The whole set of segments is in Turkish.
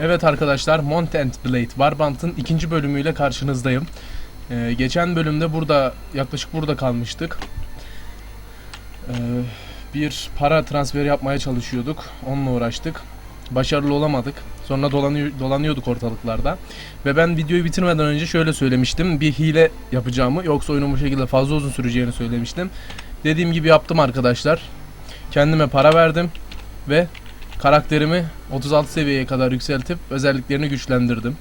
Evet arkadaşlar Montent Blade Warband'ın ikinci bölümüyle karşınızdayım. Ee, geçen bölümde burada yaklaşık burada kalmıştık. Ee, bir para transferi yapmaya çalışıyorduk. Onunla uğraştık. Başarılı olamadık. Sonra dolanıyor, dolanıyorduk ortalıklarda. Ve ben videoyu bitirmeden önce şöyle söylemiştim. Bir hile yapacağımı yoksa oyunun bu şekilde fazla uzun süreceğini söylemiştim. Dediğim gibi yaptım arkadaşlar. Kendime para verdim ve karakterimi 36 seviyeye kadar yükseltip özelliklerini güçlendirdim.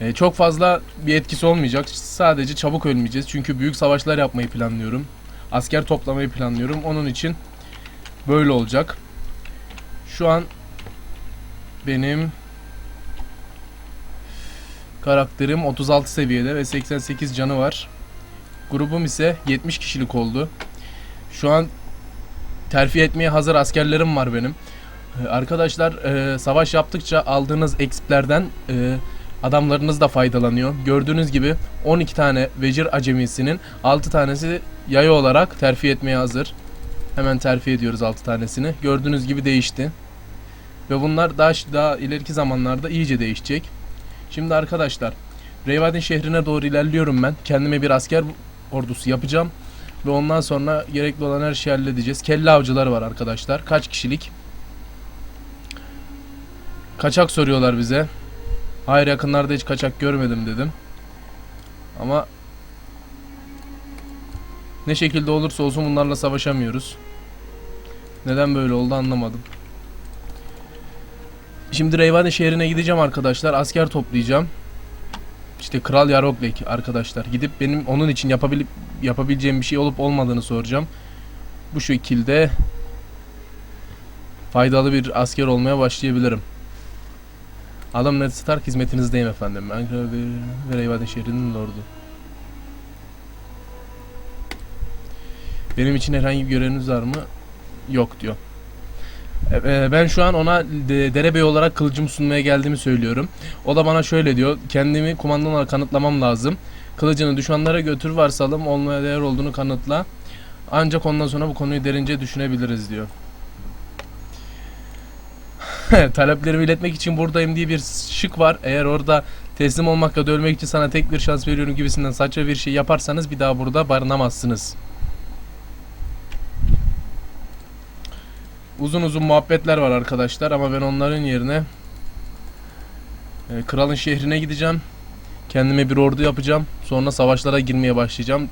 Ee, çok fazla bir etkisi olmayacak. Sadece çabuk ölmeyeceğiz. Çünkü büyük savaşlar yapmayı planlıyorum. Asker toplamayı planlıyorum. Onun için böyle olacak. Şu an benim karakterim 36 seviyede ve 88 canı var. Grubum ise 70 kişilik oldu. Şu an terfi etmeye hazır askerlerim var benim. Ee, Arkadaşlar e, savaş yaptıkça aldığınız exp'lerden e, adamlarınız da faydalanıyor. Gördüğünüz gibi 12 tane vecir acemisinin 6 tanesi yayı olarak terfi etmeye hazır. Hemen terfi ediyoruz 6 tanesini. Gördüğünüz gibi değişti. Ve bunlar daha daha ileriki zamanlarda iyice değişecek. Şimdi arkadaşlar Reyvadin şehrine doğru ilerliyorum ben. Kendime bir asker ordusu yapacağım. Ve ondan sonra gerekli olan her şeyi halledeceğiz. Kelle avcıları var arkadaşlar. Kaç kişilik? Kaçak soruyorlar bize. Hayır yakınlarda hiç kaçak görmedim dedim. Ama ne şekilde olursa olsun bunlarla savaşamıyoruz. Neden böyle oldu anlamadım. Şimdi Reyvani şehrine gideceğim arkadaşlar. Asker toplayacağım. İşte Kral Yaroglek arkadaşlar. Gidip benim onun için yapabilip yapabileceğim bir şey olup olmadığını soracağım. Bu şekilde faydalı bir asker olmaya başlayabilirim. Adam Ned Stark hizmetinizdeyim efendim. Ankara ve, Reyvani şehrinin lordu. Benim için herhangi bir göreviniz var mı? Yok diyor. E, e, Ben şu an ona de- derebey olarak kılıcımı sunmaya geldiğimi söylüyorum. O da bana şöyle diyor. Kendimi kumandan olarak kanıtlamam lazım. Kılıcını düşmanlara götür varsalım olmaya değer olduğunu kanıtla. Ancak ondan sonra bu konuyu derince düşünebiliriz diyor. Taleplerimi iletmek için buradayım diye bir şık var. Eğer orada teslim olmak ya da için sana tek bir şans veriyorum gibisinden saçma bir şey yaparsanız bir daha burada barınamazsınız. Uzun uzun muhabbetler var arkadaşlar ama ben onların yerine e, kralın şehrine gideceğim. Kendime bir ordu yapacağım. Sonra savaşlara girmeye başlayacağım.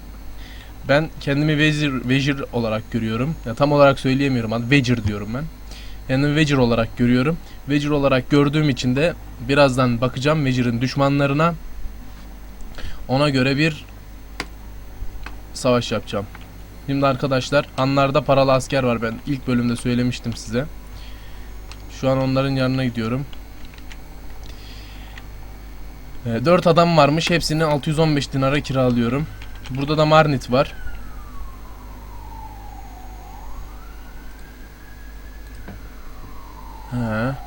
Ben kendimi vezir, vezir olarak görüyorum. Ya tam olarak söyleyemiyorum. Adı vezir diyorum ben. Kendimi vezir olarak görüyorum. Vezir olarak gördüğüm için de birazdan bakacağım vezirin düşmanlarına. Ona göre bir savaş yapacağım. Şimdi arkadaşlar Hanlarda paralı asker var ben ilk bölümde söylemiştim size. Şu an onların yanına gidiyorum. 4 adam varmış hepsini 615 dinara kiralıyorum. Burada da Marnit var. He.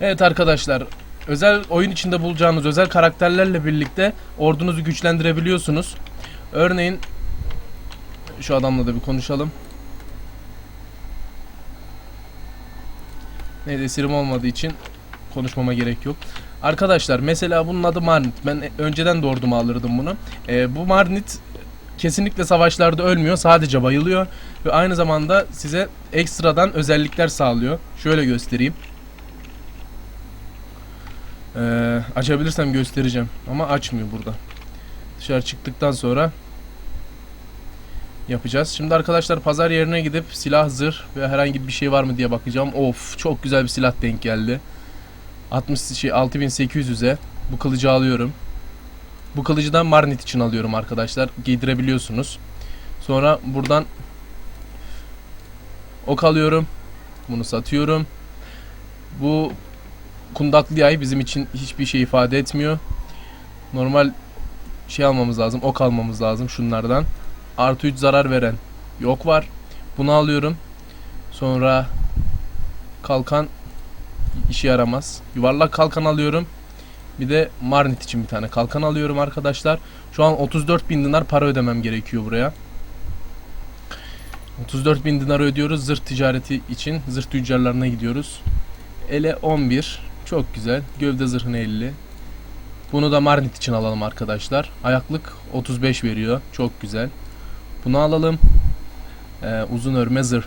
Evet arkadaşlar, özel oyun içinde bulacağınız özel karakterlerle birlikte ordunuzu güçlendirebiliyorsunuz. Örneğin şu adamla da bir konuşalım. Neyse esirim olmadığı için konuşmama gerek yok. Arkadaşlar mesela bunun adı Marnit. Ben önceden de orduma alırdım bunu. Ee, bu Marnit kesinlikle savaşlarda ölmüyor. Sadece bayılıyor. Ve aynı zamanda size ekstradan özellikler sağlıyor. Şöyle göstereyim. Ee, açabilirsem göstereceğim. Ama açmıyor burada. Dışarı çıktıktan sonra yapacağız. Şimdi arkadaşlar pazar yerine gidip silah, zırh ve herhangi bir şey var mı diye bakacağım. Of çok güzel bir silah denk geldi. 60 şey 6800'e bu kılıcı alıyorum. Bu kılıcı da Marnit için alıyorum arkadaşlar. Giydirebiliyorsunuz. Sonra buradan ok alıyorum. Bunu satıyorum. Bu kundaklı yay bizim için hiçbir şey ifade etmiyor. Normal şey almamız lazım. Ok almamız lazım şunlardan. Artı 3 zarar veren yok var. Bunu alıyorum. Sonra kalkan işe yaramaz. Yuvarlak kalkan alıyorum. Bir de Marnit için bir tane kalkan alıyorum arkadaşlar. Şu an 34 bin dinar para ödemem gerekiyor buraya. 34 bin dinar ödüyoruz zırh ticareti için. Zırh tüccarlarına gidiyoruz. Ele 11. Çok güzel. Gövde zırhına 50. Bunu da Marnit için alalım arkadaşlar. Ayaklık 35 veriyor. Çok güzel. Bunu alalım. Ee, uzun örme zırh.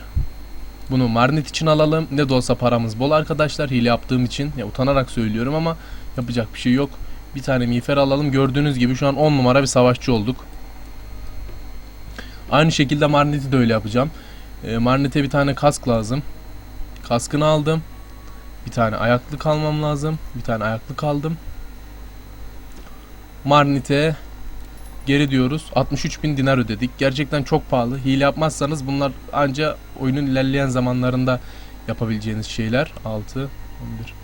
Bunu Marnit için alalım. Ne de olsa paramız bol arkadaşlar. Hile yaptığım için. Ya utanarak söylüyorum ama yapacak bir şey yok. Bir tane miğfer alalım. Gördüğünüz gibi şu an 10 numara bir savaşçı olduk. Aynı şekilde Marnit'i de öyle yapacağım. Ee, Marnit'e bir tane kask lazım. Kaskını aldım. Bir tane ayaklık almam lazım. Bir tane ayaklık aldım. Marnit'e geri diyoruz. 63 bin dinar ödedik. Gerçekten çok pahalı. Hile yapmazsanız bunlar anca oyunun ilerleyen zamanlarında yapabileceğiniz şeyler. 6, 11.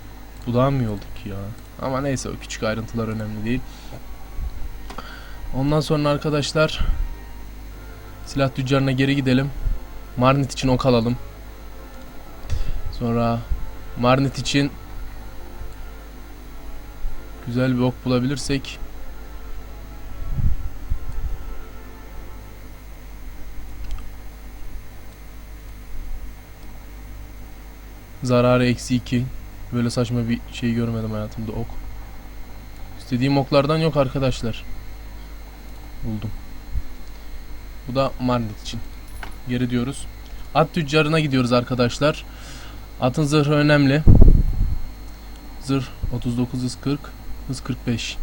Bu daha mı iyi oldu ki ya? Ama neyse o küçük ayrıntılar önemli değil. Ondan sonra arkadaşlar silah tüccarına geri gidelim. Marnit için ok alalım. Sonra Marnit için güzel bir ok bulabilirsek Zararı eksi 2. Böyle saçma bir şey görmedim hayatımda ok. İstediğim oklardan yok arkadaşlar. Buldum. Bu da Marnit için. Geri diyoruz. At tüccarına gidiyoruz arkadaşlar. Atın zırhı önemli. Zırh 39 hız 40 hız 45.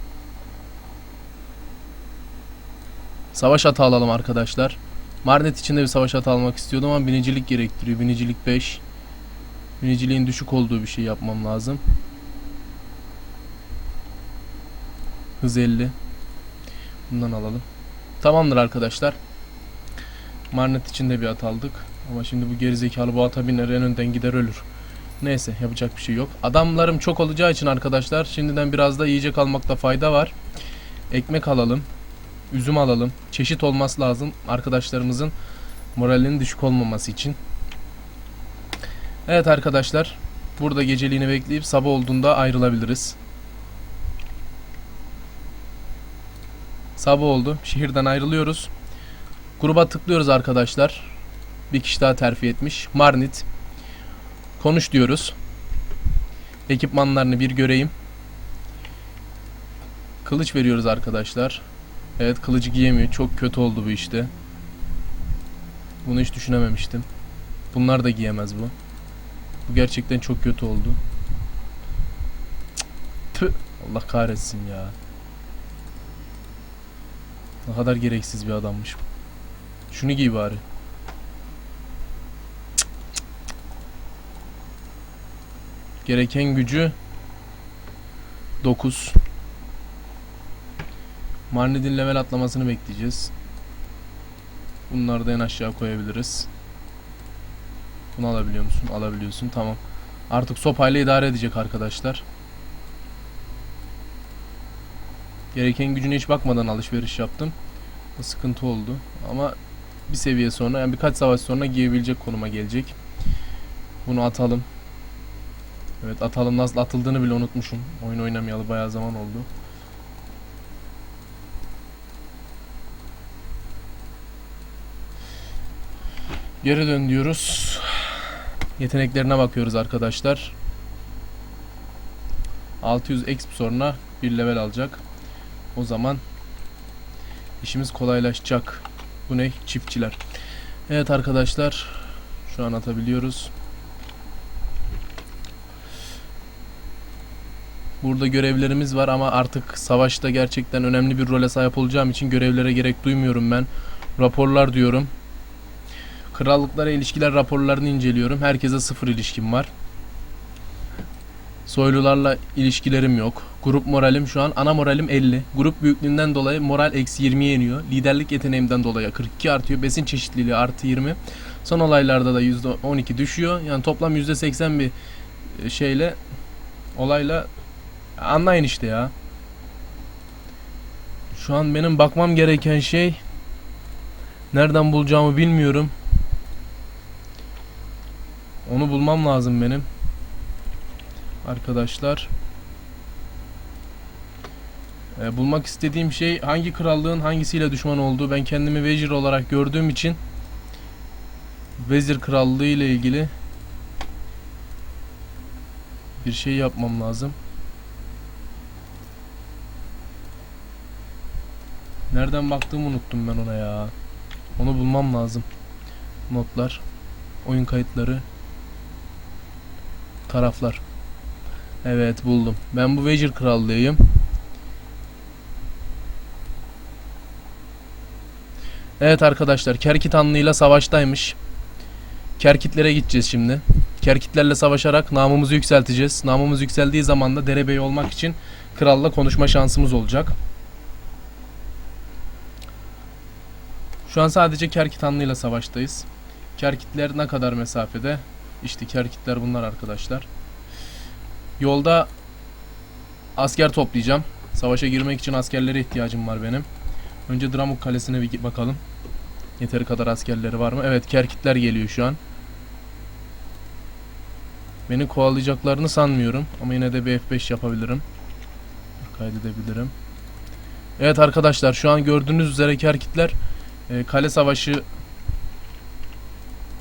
Savaş atı alalım arkadaşlar. Marnet için de bir savaş atı almak istiyordum ama binicilik gerektiriyor. Binicilik 5. Biniciliğin düşük olduğu bir şey yapmam lazım. Hız 50. Bundan alalım. Tamamdır arkadaşlar. Marnet için de bir at aldık. Ama şimdi bu gerizekalı bu ata biner en önden gider ölür. Neyse yapacak bir şey yok. Adamlarım çok olacağı için arkadaşlar şimdiden biraz da yiyecek almakta fayda var. Ekmek alalım. Üzüm alalım. Çeşit olması lazım arkadaşlarımızın moralinin düşük olmaması için. Evet arkadaşlar. Burada geceliğini bekleyip sabah olduğunda ayrılabiliriz. Sabah oldu. Şehirden ayrılıyoruz. Gruba tıklıyoruz arkadaşlar. Bir kişi daha terfi etmiş. Marnit. Konuş diyoruz. Ekipmanlarını bir göreyim. Kılıç veriyoruz arkadaşlar. Evet kılıcı giyemiyor. Çok kötü oldu bu işte. Bunu hiç düşünememiştim. Bunlar da giyemez bu. Bu gerçekten çok kötü oldu. Tüh. Allah kahretsin ya. Ne kadar gereksiz bir adammış bu. Şunu giy bari. Gereken gücü 9. Marnid'in level atlamasını bekleyeceğiz. Bunları da en aşağı koyabiliriz. Bunu alabiliyor musun? Alabiliyorsun. Tamam. Artık sopayla idare edecek arkadaşlar. Gereken gücüne hiç bakmadan alışveriş yaptım. Bu sıkıntı oldu. Ama bir seviye sonra yani birkaç savaş sonra giyebilecek konuma gelecek. Bunu atalım. Evet atalım nasıl atıldığını bile unutmuşum. Oyun oynamayalı bayağı zaman oldu. Geri dön diyoruz. Yeteneklerine bakıyoruz arkadaşlar. 600 exp sonra bir level alacak. O zaman işimiz kolaylaşacak. Bu ne? Çiftçiler. Evet arkadaşlar. Şu an atabiliyoruz. Burada görevlerimiz var ama artık savaşta gerçekten önemli bir role sahip olacağım için görevlere gerek duymuyorum ben. Raporlar diyorum. Krallıklara ilişkiler raporlarını inceliyorum. Herkese sıfır ilişkim var. Soylularla ilişkilerim yok. Grup moralim şu an ana moralim 50. Grup büyüklüğünden dolayı moral eksi 20'ye iniyor. Liderlik yeteneğimden dolayı 42 artıyor. Besin çeşitliliği artı 20. Son olaylarda da %12 düşüyor. Yani toplam %80 bir şeyle olayla anlayın işte ya. Şu an benim bakmam gereken şey nereden bulacağımı bilmiyorum. Onu bulmam lazım benim. Arkadaşlar. Ee, bulmak istediğim şey hangi krallığın hangisiyle düşman olduğu. Ben kendimi vezir olarak gördüğüm için Vezir Krallığı ile ilgili bir şey yapmam lazım. Nereden baktığımı unuttum ben ona ya. Onu bulmam lazım. Notlar, oyun kayıtları, taraflar. Evet buldum. Ben bu Vezir Krallığıyım. Evet arkadaşlar Kerkit Hanlığı'yla savaştaymış. Kerkitlere gideceğiz şimdi. Kerkitlerle savaşarak namımızı yükselteceğiz. Namımız yükseldiği zaman da derebeyi olmak için kralla konuşma şansımız olacak. Şu an sadece Kerkit Hanlığı'yla savaştayız. Kerkitler ne kadar mesafede? İşte Kerkitler bunlar arkadaşlar. Yolda asker toplayacağım. Savaşa girmek için askerlere ihtiyacım var benim. Önce Dramuk Kalesi'ne bir bakalım. Yeteri kadar askerleri var mı? Evet Kerkitler geliyor şu an. Beni kovalayacaklarını sanmıyorum. Ama yine de bir F5 yapabilirim. Kaydedebilirim. Evet arkadaşlar şu an gördüğünüz üzere Kerkitler e, kale savaşı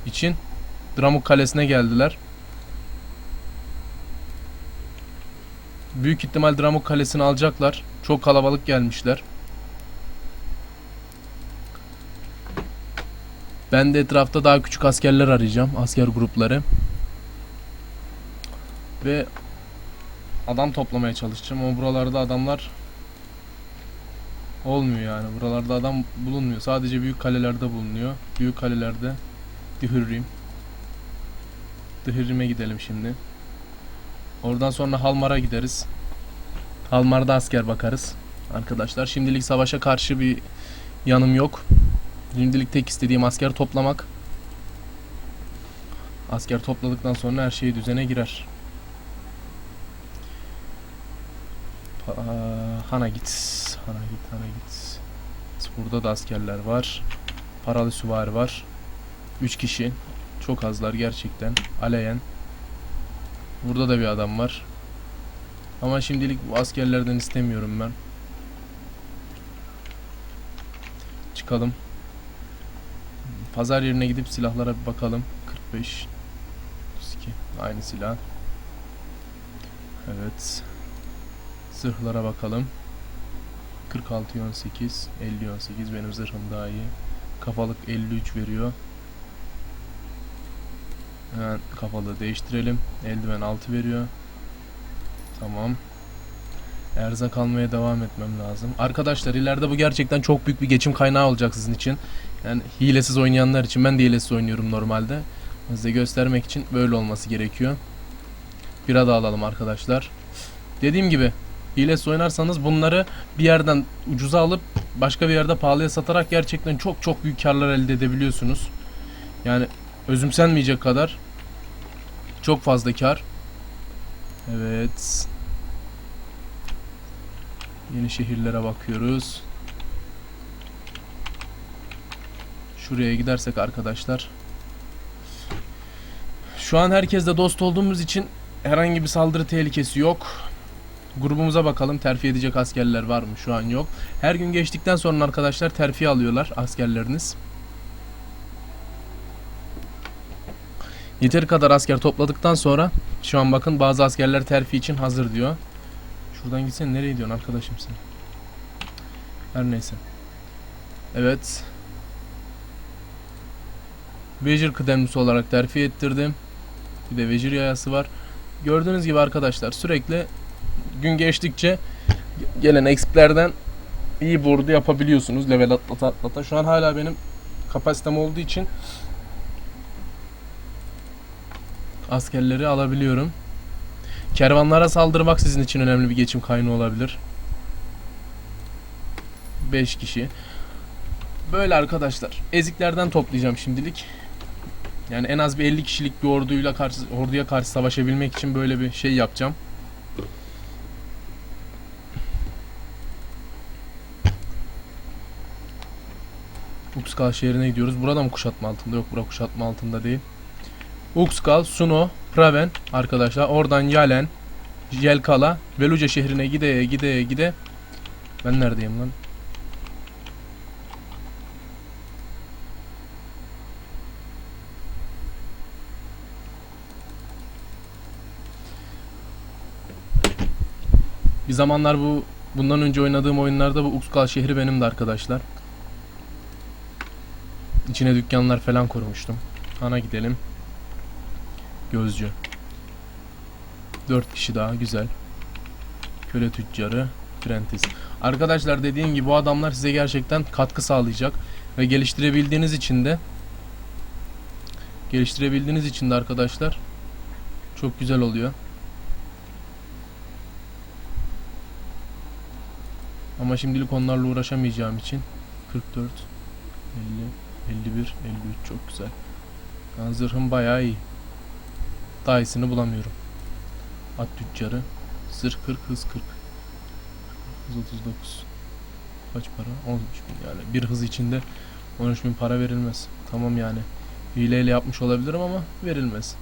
için Dramuk Kalesi'ne geldiler. Büyük ihtimal Dramuk Kalesi'ni alacaklar. Çok kalabalık gelmişler. Ben de etrafta daha küçük askerler arayacağım. Asker grupları. Ve adam toplamaya çalışacağım ama buralarda adamlar olmuyor yani. Buralarda adam bulunmuyor. Sadece büyük kalelerde bulunuyor. Büyük kalelerde Dihürrim. Dihürrim'e gidelim şimdi. Oradan sonra Halmar'a gideriz. Halmar'da asker bakarız. Arkadaşlar şimdilik savaşa karşı bir yanım yok. Şimdilik tek istediğim asker toplamak. Asker topladıktan sonra her şey düzene girer. Hana git. Hana git, Hana git. Burada da askerler var. Paralı süvari var. 3 kişi. Çok azlar gerçekten. Aleyen. Burada da bir adam var. Ama şimdilik bu askerlerden istemiyorum ben. Çıkalım. Pazar yerine gidip silahlara bir bakalım. 45 32 aynı silah. Evet. Zırhlara bakalım. 46 18 50 18 benim zırhım daha iyi. Kafalık 53 veriyor. Hemen kafalığı değiştirelim. Eldiven 6 veriyor. Tamam. Erzak almaya devam etmem lazım. Arkadaşlar ileride bu gerçekten çok büyük bir geçim kaynağı olacak sizin için. Yani hilesiz oynayanlar için ben de hilesiz oynuyorum normalde. Size göstermek için böyle olması gerekiyor. Bira da alalım arkadaşlar. Dediğim gibi hilesiz oynarsanız bunları bir yerden ucuza alıp başka bir yerde pahalıya satarak gerçekten çok çok büyük karlar elde edebiliyorsunuz. Yani özümsenmeyecek kadar çok fazla kar. Evet. Yeni şehirlere bakıyoruz. Şuraya gidersek arkadaşlar. Şu an herkesle dost olduğumuz için herhangi bir saldırı tehlikesi yok. Grubumuza bakalım terfi edecek askerler var mı? Şu an yok. Her gün geçtikten sonra arkadaşlar terfi alıyorlar askerleriniz. Yeteri kadar asker topladıktan sonra şu an bakın bazı askerler terfi için hazır diyor. Şuradan gitsen nereye gidiyorsun arkadaşım sen? Her neyse. Evet. Vezir kıdemlisi olarak terfi ettirdim. Bir de vezir yayası var. Gördüğünüz gibi arkadaşlar sürekli gün geçtikçe gelen eksplerden iyi board'u yapabiliyorsunuz level atlata atlata. Şu an hala benim kapasitem olduğu için askerleri alabiliyorum. Kervanlara saldırmak sizin için önemli bir geçim kaynağı olabilir. 5 kişi. Böyle arkadaşlar. Eziklerden toplayacağım şimdilik. Yani en az bir 50 kişilik bir orduyla karşı orduya karşı savaşabilmek için böyle bir şey yapacağım. Uxkal şehrine gidiyoruz. Burada mı kuşatma altında? Yok, bura kuşatma altında değil. Uxkal, Suno, Praven arkadaşlar. Oradan Yalen, Jelkala, Veluca şehrine gide gide gide Ben neredeyim lan? Bir zamanlar bu bundan önce oynadığım oyunlarda bu Uxkal şehri benim de arkadaşlar. İçine dükkanlar falan kurmuştum. Ana gidelim. Gözcü. Dört kişi daha güzel. Köle tüccarı. Prentice. Arkadaşlar dediğim gibi bu adamlar size gerçekten katkı sağlayacak. Ve geliştirebildiğiniz için de geliştirebildiğiniz için de arkadaşlar çok güzel oluyor. Ama şimdilik onlarla uğraşamayacağım için 44 50 51 53 çok güzel. Yani zırhım bayağı iyi. Daha iyisini bulamıyorum. At tüccarı. Zırh 40 hız 40. Hız 39. Kaç para? 13 bin yani. Bir hız içinde 13 bin para verilmez. Tamam yani. Hileyle yapmış olabilirim ama verilmez.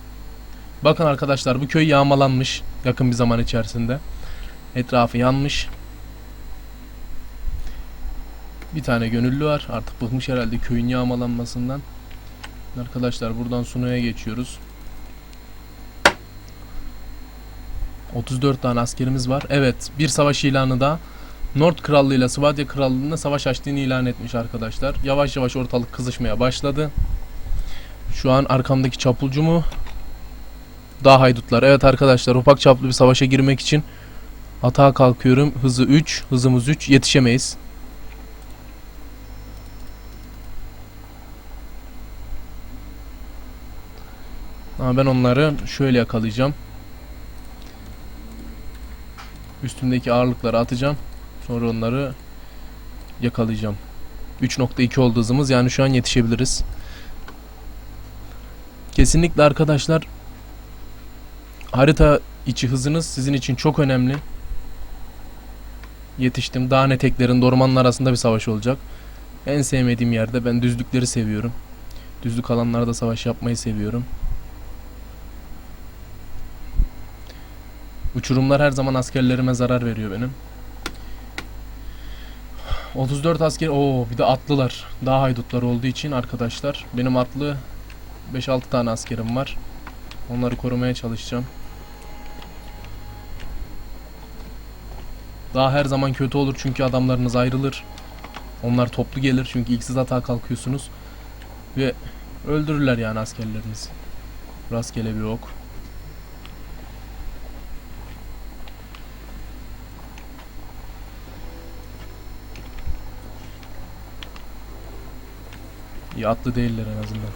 Bakın arkadaşlar bu köy yağmalanmış yakın bir zaman içerisinde. Etrafı yanmış. Bir tane gönüllü var. Artık bıkmış herhalde köyün yağmalanmasından. Arkadaşlar buradan Suno'ya geçiyoruz. 34 tane askerimiz var. Evet, bir savaş ilanı da Nord Krallığı ile Svadya Krallığı'nda savaş açtığını ilan etmiş arkadaşlar. Yavaş yavaş ortalık kızışmaya başladı. Şu an arkamdaki çapulcu mu? Dağ haydutlar. Evet arkadaşlar, ufak çaplı bir savaşa girmek için atağa kalkıyorum. Hızı 3, hızımız 3. Yetişemeyiz. Ben onları şöyle yakalayacağım. Üstümdeki ağırlıkları atacağım. Sonra onları yakalayacağım. 3.2 oldu hızımız. Yani şu an yetişebiliriz. Kesinlikle arkadaşlar harita içi hızınız sizin için çok önemli. Yetiştim. Dağın eteklerinde ormanın arasında bir savaş olacak. En sevmediğim yerde ben düzlükleri seviyorum. Düzlük alanlarda savaş yapmayı seviyorum. Uçurumlar her zaman askerlerime zarar veriyor benim. 34 asker. Oo bir de atlılar. Daha haydutlar olduğu için arkadaşlar. Benim atlı 5-6 tane askerim var. Onları korumaya çalışacağım. Daha her zaman kötü olur çünkü adamlarınız ayrılır. Onlar toplu gelir çünkü ilk siz atağa kalkıyorsunuz. Ve öldürürler yani askerlerinizi. Rastgele bir ok. İyi atlı değiller en azından.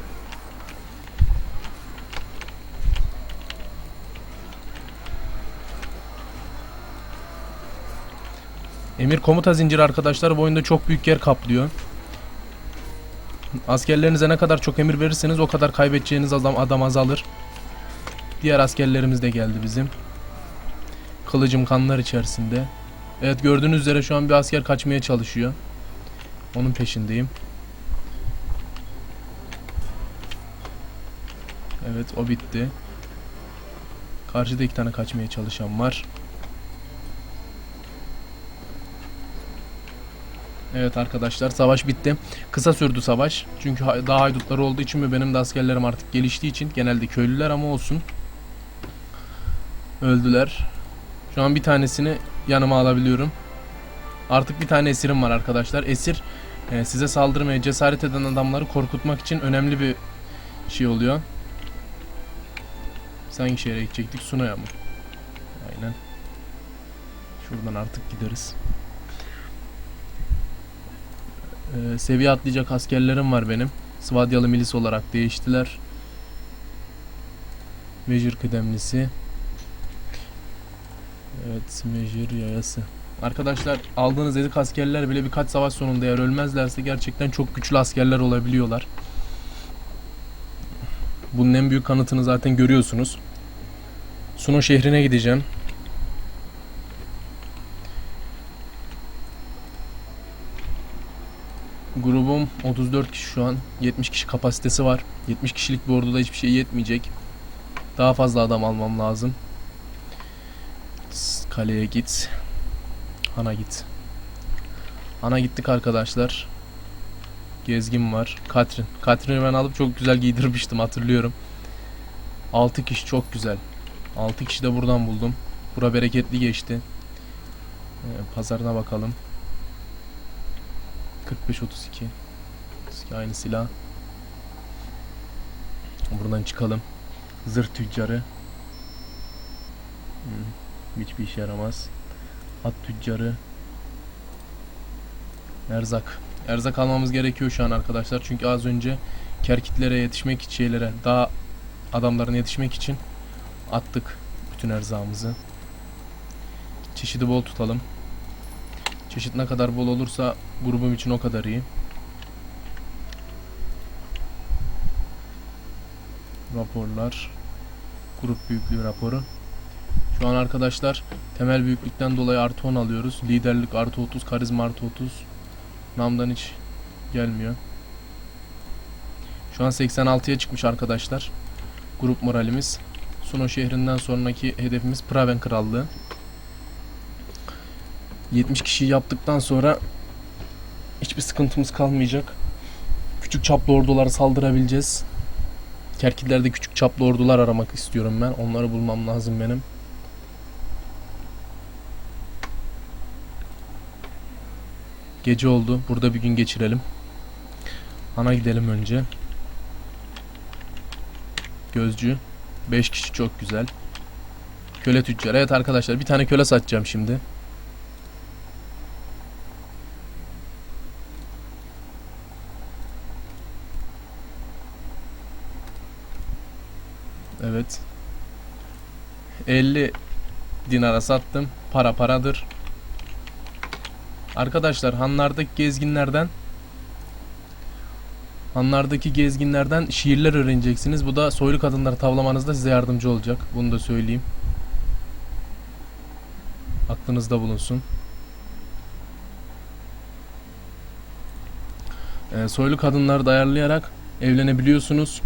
Emir komuta zinciri arkadaşlar bu oyunda çok büyük yer kaplıyor. Askerlerinize ne kadar çok emir verirseniz o kadar kaybedeceğiniz adam, adam azalır. Diğer askerlerimiz de geldi bizim. Kılıcım kanlar içerisinde. Evet gördüğünüz üzere şu an bir asker kaçmaya çalışıyor. Onun peşindeyim. Evet o bitti. Karşıda iki tane kaçmaya çalışan var. Evet arkadaşlar savaş bitti. Kısa sürdü savaş. Çünkü ha- daha haydutları olduğu için ve benim de askerlerim artık geliştiği için genelde köylüler ama olsun. Öldüler. Şu an bir tanesini yanıma alabiliyorum. Artık bir tane esirim var arkadaşlar. Esir e, size saldırmaya cesaret eden adamları korkutmak için önemli bir şey oluyor. Biz hangi şehre gidecektik? Suna'ya mı? Aynen. Şuradan artık gideriz. Ee, seviye atlayacak askerlerim var benim. Svadyalı milis olarak değiştiler. Mecir kıdemlisi. Evet, Mecir yayası. Arkadaşlar aldığınız ezik askerler bile birkaç savaş sonunda eğer ölmezlerse gerçekten çok güçlü askerler olabiliyorlar. Bunun en büyük kanıtını zaten görüyorsunuz. Suno şehrine gideceğim. Grubum 34 kişi şu an. 70 kişi kapasitesi var. 70 kişilik bir orduda hiçbir şey yetmeyecek. Daha fazla adam almam lazım. Kaleye git. Hana git. Ana gittik arkadaşlar. Gezgin var. Katrin. Katrin'i ben alıp çok güzel giydirmiştim hatırlıyorum. 6 kişi çok güzel. 6 kişi de buradan buldum. Bura bereketli geçti. Ee, pazarına bakalım. 45 32. 32 aynı silah. Buradan çıkalım. Zırh tüccarı. Hmm, hiçbir işe yaramaz. At tüccarı. Erzak. Erzak almamız gerekiyor şu an arkadaşlar. Çünkü az önce kerkitlere yetişmek için şeylere daha adamların yetişmek için attık bütün erzağımızı. Çeşidi bol tutalım. Çeşit ne kadar bol olursa grubum için o kadar iyi. Raporlar. Grup büyüklüğü raporu. Şu an arkadaşlar temel büyüklükten dolayı artı 10 alıyoruz. Liderlik artı 30, karizma artı 30. Namdan hiç gelmiyor. Şu an 86'ya çıkmış arkadaşlar. Grup moralimiz. Suno şehrinden sonraki hedefimiz Praven Krallığı. 70 kişiyi yaptıktan sonra hiçbir sıkıntımız kalmayacak. Küçük çaplı ordulara saldırabileceğiz. Kerkitlerde küçük çaplı ordular aramak istiyorum ben. Onları bulmam lazım benim. Gece oldu. Burada bir gün geçirelim. Ana gidelim önce. Gözcü. 5 kişi çok güzel. Köle tüccar. Evet arkadaşlar bir tane köle satacağım şimdi. Evet. 50 dinara sattım. Para paradır. Arkadaşlar hanlardaki gezginlerden Hanlardaki gezginlerden şiirler öğreneceksiniz. Bu da soylu kadınları tavlamanızda size yardımcı olacak. Bunu da söyleyeyim. Aklınızda bulunsun. Ee, soylu kadınları da ayarlayarak evlenebiliyorsunuz.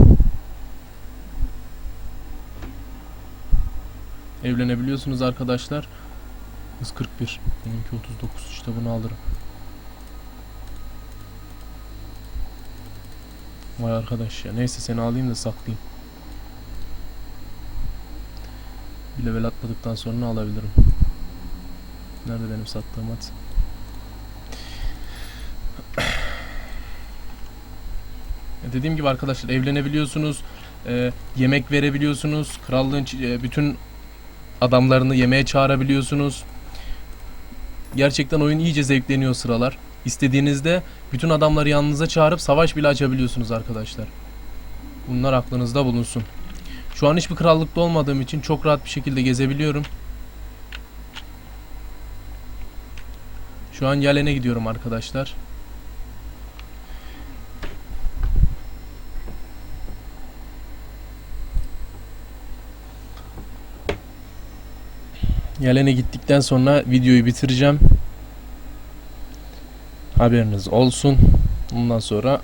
Evlenebiliyorsunuz arkadaşlar. 141. Benimki 39. İşte bunu alırım. Vay arkadaş ya. Neyse seni alayım da saklayayım. Bir level atladıktan sonra alabilirim. Nerede benim sattığım at? E, Dediğim gibi arkadaşlar evlenebiliyorsunuz. e, yemek verebiliyorsunuz. Krallığın e, bütün adamlarını yemeğe çağırabiliyorsunuz. Gerçekten oyun iyice zevkleniyor sıralar. İstediğinizde bütün adamları yanınıza çağırıp savaş bile açabiliyorsunuz arkadaşlar. Bunlar aklınızda bulunsun. Şu an hiçbir krallıkta olmadığım için çok rahat bir şekilde gezebiliyorum. Şu an Yalen'e gidiyorum arkadaşlar. Yalen'e gittikten sonra videoyu bitireceğim. Haberiniz olsun. Bundan sonra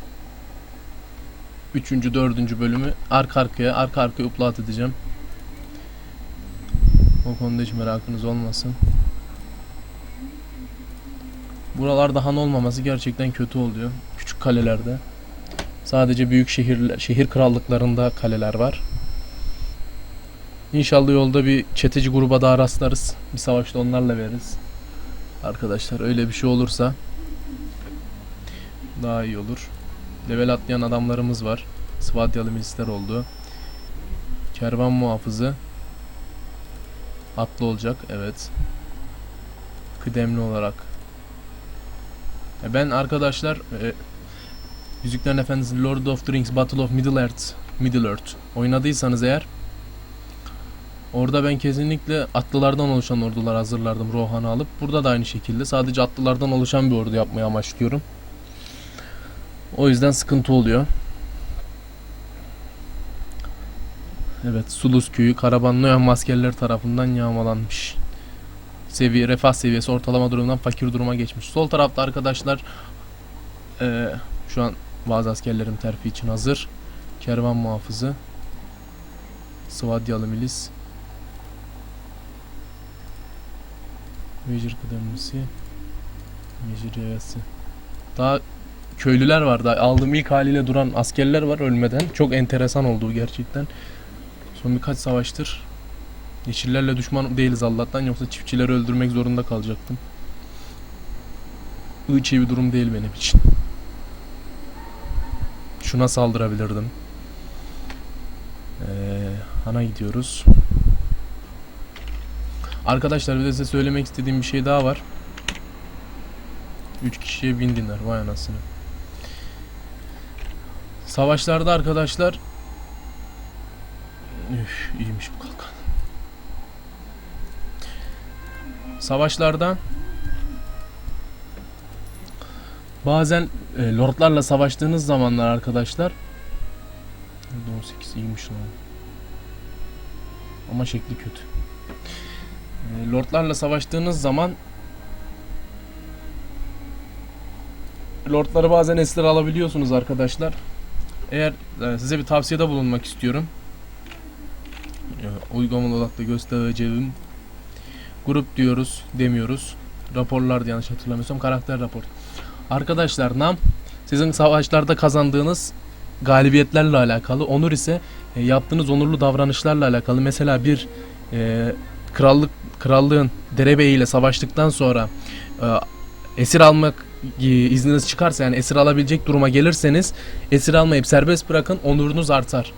3. 4. bölümü arka arkaya arka arkaya upload edeceğim. O konuda hiç merakınız olmasın. Buralarda han olmaması gerçekten kötü oluyor. Küçük kalelerde. Sadece büyük şehirler, şehir krallıklarında kaleler var. İnşallah yolda bir çeteci gruba daha rastlarız. Bir savaşta onlarla veririz. Arkadaşlar öyle bir şey olursa daha iyi olur. Level atlayan adamlarımız var. Svadyalı milisler oldu. Kervan muhafızı. Atlı olacak evet. Kıdemli olarak. E Ben arkadaşlar e, Yüzüklerin Efendisi Lord of the Rings Battle of Middle Earth Middle Earth oynadıysanız eğer Orada ben kesinlikle atlılardan oluşan ordular hazırlardım Rohan'ı alıp. Burada da aynı şekilde sadece atlılardan oluşan bir ordu yapmayı amaçlıyorum. O yüzden sıkıntı oluyor. Evet, Sulus köyü Karaban Noyan askerleri tarafından yağmalanmış. Seviye, refah seviyesi ortalama durumdan fakir duruma geçmiş. Sol tarafta arkadaşlar eee, şu an bazı askerlerim terfi için hazır. Kervan muhafızı. Svadyalı milis. Major kıdemlisi. Mecriyesi. Daha köylüler var. Daha aldığım ilk haliyle duran askerler var ölmeden. Çok enteresan olduğu gerçekten. Son birkaç savaştır Yeşillerle düşman değiliz Allah'tan yoksa çiftçileri öldürmek zorunda kalacaktım. Hiç bir durum değil benim için. Şuna saldırabilirdim. Ee, Han'a gidiyoruz. Arkadaşlar bir de size söylemek istediğim bir şey daha var. 3 kişiye bin dinar vay anasını. Savaşlarda arkadaşlar Üf, iyiymiş bu kalkan. Savaşlarda bazen e, lordlarla savaştığınız zamanlar arkadaşlar 18 iyiymiş lan. Ama şekli kötü. E, lordlarla savaştığınız zaman lordları bazen esir alabiliyorsunuz arkadaşlar. Eğer e, size bir tavsiyede bulunmak istiyorum. E, uygulamalı olarak da göstereceğim grup diyoruz demiyoruz. Raporlardı yanlış hatırlamıyorsam karakter rapor. Arkadaşlar nam sizin savaşlarda kazandığınız galibiyetlerle alakalı. Onur ise e, yaptığınız onurlu davranışlarla alakalı. Mesela bir e, krallık krallığın derebeyi ile savaştıktan sonra e, esir almak e, izniniz çıkarsa yani esir alabilecek duruma gelirseniz esir almayıp serbest bırakın onurunuz artar.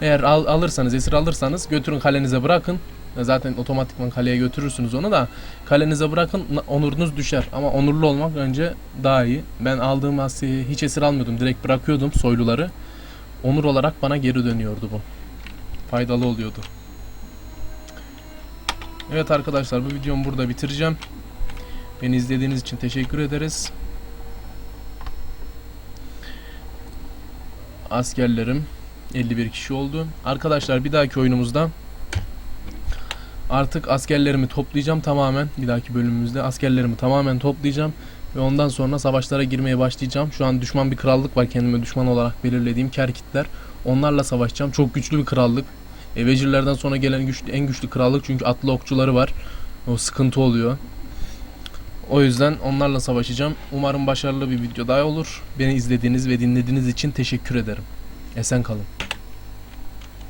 Eğer al, alırsanız esir alırsanız götürün kalenize bırakın. E, Zaten otomatikman kaleye götürürsünüz onu da kalenize bırakın onurunuz düşer ama onurlu olmak önce daha iyi. Ben aldığım Asya'yı hiç esir almıyordum direkt bırakıyordum soyluları. Onur olarak bana geri dönüyordu bu. Faydalı oluyordu. Evet arkadaşlar bu videomu burada bitireceğim. Beni izlediğiniz için teşekkür ederiz. Askerlerim 51 kişi oldu. Arkadaşlar bir dahaki oyunumuzda artık askerlerimi toplayacağım tamamen. Bir dahaki bölümümüzde askerlerimi tamamen toplayacağım. Ve ondan sonra savaşlara girmeye başlayacağım. Şu an düşman bir krallık var kendime düşman olarak belirlediğim Kerkitler. Onlarla savaşacağım. Çok güçlü bir krallık. E, sonra gelen güçlü, en güçlü krallık çünkü atlı okçuları var. O sıkıntı oluyor. O yüzden onlarla savaşacağım. Umarım başarılı bir video daha olur. Beni izlediğiniz ve dinlediğiniz için teşekkür ederim. Esen kalın.